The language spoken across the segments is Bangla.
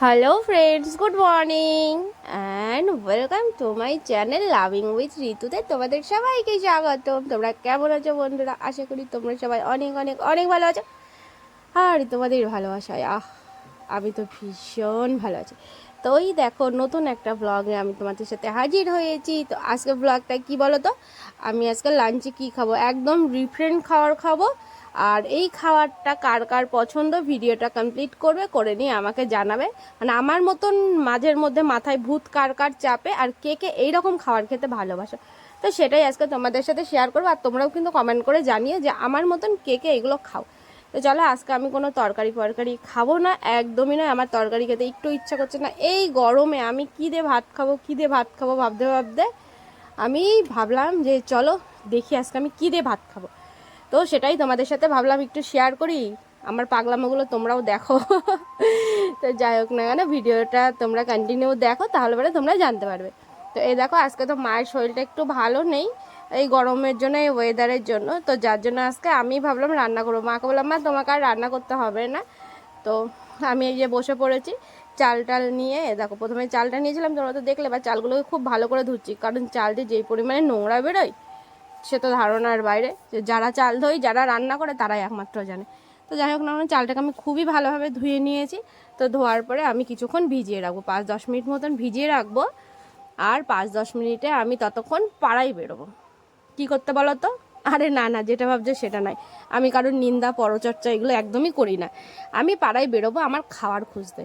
Hello friends good morning and welcome to my channel loving with ঋতুতে তোমাদের সবাইকে স্বাগতম। তোমরা কেমন আছো বন্ধুরা? আশা করি তোমরা সবাই অনেক অনেক অনেক ভালো আছো। আর তোমাদের ভালোবাসায়, আহ, আমি তো ভীষণ ভালো আছি। তো ওই দেখো, নতুন একটা ব্লগে আমি তোমাদের সাথে হাজির হয়েছি। তো আজকে ব্লগটা কি বলো তো? আমি আজকে লাঞ্চে কি খাব? একদম ডিফারেন্ট খাবার খাব। আর এই খাবারটা কার কার পছন্দ ভিডিওটা কমপ্লিট করবে, করে নিয়ে আমাকে জানাবে। মানে আমার মতন মাঝের মধ্যে মাথায় ভূত কার কার চাপে আর কে কে এইরকম খাবার খেতে ভালোবাসে। তো সেটাই আজকে তোমাদের সাথে শেয়ার করব আর তোমরাও কিন্তু কমেন্ট করে জানিয়ে যে আমার মতন কে কে এগুলো খাও। তো চলো আজকে আমি কোনো তরকারি ফরকারি খাব না, একদমই নয়। আমার তরকারি খেতে একটু ইচ্ছা করছে না। এই গরমে আমি কী দিয়ে ভাত খাব, কী দিয়ে ভাত খাব ভাবতে ভাবতে আমি ভাবলাম যে চলো দেখি আজকে আমি কী দিয়ে ভাত খাব। তো সেটাই তোমাদের সাথে ভাবলাম একটু শেয়ার করি। আমার পাগলামোগুলো তোমরাও দেখো। তো যাই হোক না কেন, ভিডিওটা তোমরা কন্টিনিউ দেখো, তাহলে পরে তোমরা জানতে পারবে। তো এই দেখো, আজকে তো মায়ের শরীরটা একটু ভালো নেই, এই গরমের জন্য, এই ওয়েদারের জন্য। তো যার জন্য আজকে আমি ভাবলাম রান্না করব। মাকে বললাম মা, তোমাকে আর রান্না করতে হবে না। তো আমি এই যে বসে পড়েছি, চাল টাল নিয়ে দেখো, প্রথমে চালটা নিয়েছিলাম, তোমরা তো দেখলে বা চালগুলোকে খুব ভালো করে ধুচ্ছি। কারণ চাল দিয়ে যেই পরিমাণে নোংরা বেরোয় সে তো ধারণার বাইরে যে যারা চাল ধোয়, যারা রান্না করে তারাই একমাত্র জানে। তো যাই হোক না চালটাকে আমি খুবই ভালোভাবে ধুয়ে নিয়েছি। তো ধোয়ার পরে আমি কিছুক্ষণ ভিজিয়ে রাখব। পাঁচ দশ মিনিট মতন ভিজিয়ে রাখব। আর পাঁচ দশ মিনিটে আমি ততক্ষণ পাড়াই বেরোবো। কি করতে বলো তো? আরে না না, যেটা ভাবছ সেটা নয় আমি কারোর নিন্দা, পরচর্চা এগুলো একদমই করি না। আমি পাড়ায় বেরোবো আমার খাবার খুঁজতে।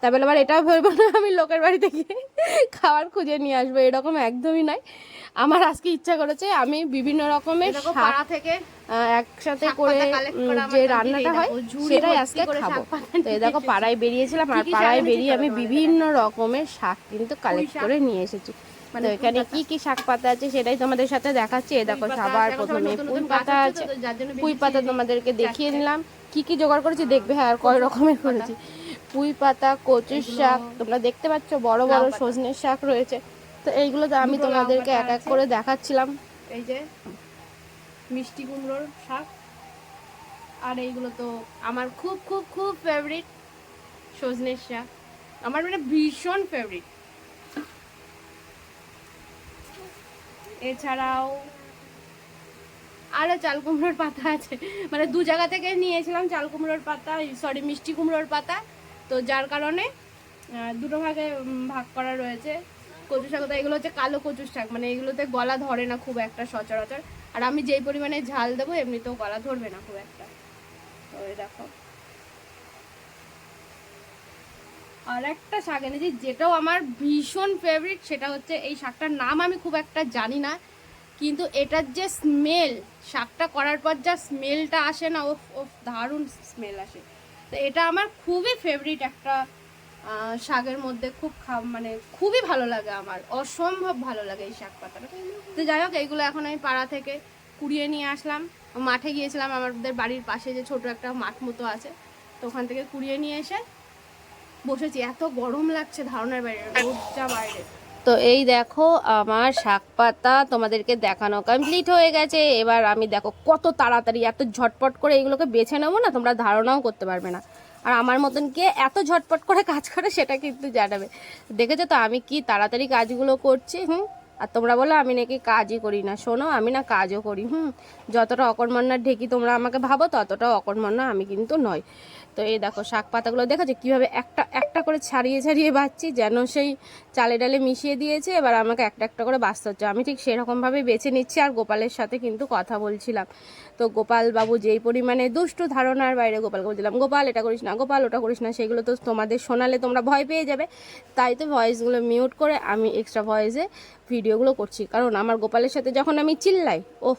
তা বলে আবার এটাও ভেবো না আমি লোকের বাড়িতে গিয়ে খাবার খুঁজে নিয়ে আসব। এরকম একদমই নয় আমার আজকে ইচ্ছা করেছে আমি বিভিন্ন রকমের শাক পাড়া থেকে একসাথে করে যে রান্নাটা হয় সেটাই আজকে খাব। তো এই দেখো পাড়ায় বেরিয়েছিলাম আর পাড়ায় বেরিয়ে আমি বিভিন্ন রকমের শাক কিন্তু কালেক্ট করে নিয়ে এসেছি। মানে তো এখানে। কি কি শাক পাতা আছে সেটাই তোমাদের সাথে দেখাচ্ছি। এই দেখো সবার প্রথমে পুঁই পাতা আছে। পুঁই পাতা তোমাদেরকে দেখিয়ে নিলাম। কি কি জোগাড় করেছি দেখবে হ্যাঁ আর কয় রকমের করেছি। পুঁই পাতা কচুর শাক তোমরা দেখতে পাচ্ছ বড় বড় সজনের শাক রয়েছে। তো এইগুলো তো আমি তোমাদেরকে এক এক করে দেখাচ্ছিলাম। এই যে মিষ্টি কুমড়োর শাক। আর এইগুলো তো আমার খুব খুব খুব ফেভারিট সজনের শাক। আমার মানে ভীষণ ফেভারিট এছাড়াও আরও চাল কুমড়োর পাতা আছে। মানে দু জায়গা থেকে নিয়েছিলাম চাল কুমড়োর পাতা সরি মিষ্টি কুমড়োর পাতা। তো যার কারণে দুটো ভাগে ভাগ করা রয়েছে। কচু শাক এগুলো হচ্ছে কালো কচু শাক মানে এগুলোতে গলা ধরে না খুব একটা সচরাচর। আর আমি যেই পরিমাণে ঝাল দেবো, এমনিতেও গলা ধরবে না খুব একটা। তো দেখো। আর একটা শাক এনেছি, যেটাও আমার ভীষণ ফেভারিট সেটা হচ্ছে এই শাকটার নাম আমি খুব একটা জানি না, কিন্তু এটার যে স্মেল শাকটা করার পর যা স্মেলটা আসে না ও ও দারুণ স্মেল আসে। তো এটা আমার খুবই ফেভারিট একটা শাকের মধ্যে খুব মানে খুবই ভালো লাগে আমার। অসম্ভব ভালো লাগে এই শাক পাতাটা। তো যাই হোক, এইগুলো এখন আমি পাড়া থেকে কুড়িয়ে নিয়ে আসলাম। মাঠে গিয়েছিলাম, আমাদের বাড়ির পাশে যে ছোট একটা মাঠ মতো আছে, তো ওখান থেকে কুড়িয়ে নিয়ে এসে বসেছি। এত গরম লাগছে ধারণার বাইরে রোদটা বাইরে। তো এই দেখো, আমার শাক পাতা তোমাদেরকে দেখানো কমপ্লিট হয়ে গেছে। এবার আমি দেখো কত তাড়াতাড়ি, এত ঝটপট করে এগুলোকে বেছে নেব না, তোমরা ধারণাও করতে পারবে না। আর আমার মতন কে এত ঝটপট করে কাজ করে সেটা কিন্তু জানাবে। দেখেছ তো আমি কি তাড়াতাড়ি কাজগুলো করছি, হুম? আর তোমরা বলো, আমি নাকি কাজই করি না। শোনো, আমি না কাজও করি, হুম? যতটা অকর্মণ্যার ঢেকি তোমরা আমাকে ভাবো, ততটা অকর্মণ্য আমি কিন্তু নয় তো এই দেখো, শাক পাতাগুলো দেখেছ? কীভাবে একটা একটা করে ছাড়িয়ে ছাড়িয়ে বাচ্ছি, যেন সেই চালে ডালে মিশিয়ে দিয়েছে, এবার আমাকে একটা একটা করে বাঁচতে হচ্ছে। আমি ঠিক সেরকমভাবে বেছে নিচ্ছি আর গোপালের সাথে কিন্তু কথা বলছিলাম। তো গোপাল বাবু যেই পরিমাণে দুষ্টু ধারণার বাইরে গোপালকে বলছিলাম গোপাল, এটা করিস না, গোপাল, ওটা করিস না, সেগুলো তো তোমাদের শোনালে তোমরা ভয় পেয়ে যাবে। তাই তো ভয়েসগুলো মিউট করে আমি এক্সট্রা ভয়েসে ভিডিওগুলো করছি। কারণ আমার গোপালের সাথে যখন আমি চিল্লাই ও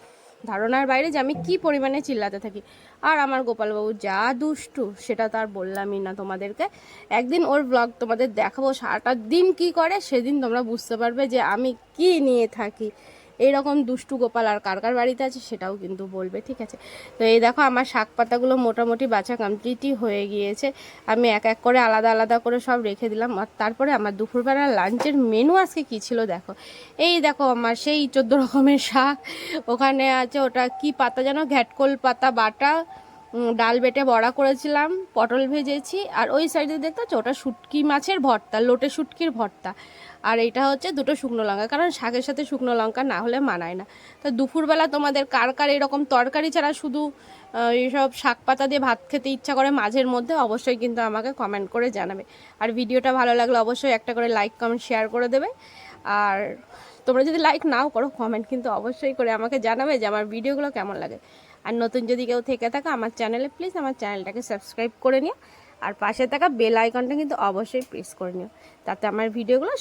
ধারণার বাইরে যে আমি কি পরিমাণে চিল্লাতে থাকি। আর আমার গোপালবাবু যা দুষ্টু, সেটা তার বললামই না তোমাদেরকে। একদিন ওর ব্লগ তোমাদের দেখাবো, সারাটা দিন কি করে, সেদিন তোমরা বুঝতে পারবে যে আমি কি নিয়ে থাকি। এইরকম দুষ্টু গোপাল আর কার কার বাড়িতে আছে সেটাও কিন্তু বলবে, ঠিক আছে? তো এই দেখো আমার শাক পাতাগুলো মোটামুটি বাছা কমপ্লিটই হয়ে গিয়েছে। আমি এক এক করে আলাদা আলাদা করে সব রেখে দিলাম। আর তারপরে আমার দুপুরবেলা লাঞ্চের মেনু আজকে কী ছিল দেখো? এই দেখো আমার সেই চোদ্দ রকমের শাক। ওখানে আছে ওটা কি পাতা যেন ঘ্যাটকোল পাতা, বাটা ডাল বেটে বড়া করেছিলাম, পটল ভেজেছি, আর ওই সাইডে দেখতে ওটা শুটকি মাছের ভর্তা, লোটে শুটকির ভর্তা। আর এটা হচ্ছে দুটো শুকনো লঙ্কা, কারণ শাকের সাথে শুকনো লঙ্কা না হলে মানায় না। তো দুপুরবেলা তোমাদের কার কার এরকম তরকারি ছাড়া শুধু এইসব শাক পাতা দিয়ে ভাত খেতে ইচ্ছা করে মাঝের মধ্যে, অবশ্যই কিন্তু আমাকে কমেন্ট করে জানাবে। আর ভিডিওটা ভালো লাগলে অবশ্যই একটা করে লাইক কমেন্ট শেয়ার করে দেবে। আর তোমরা যদি লাইক নাও করো কমেন্ট কিন্তু অবশ্যই করে আমাকে জানাবে যে আমার ভিডিওগুলো কেমন লাগে। আর নতুন যদি কেউ থেকে থাকে আমার চ্যানেলে প্লিজ আমার চ্যানেলটাকে সাবস্ক্রাইব করে নিও। আর পাশে থাকা বেল আইকনটা কিন্তু অবশ্যই প্রেস করে নিও। তাতে আমার ভিডিওগুলো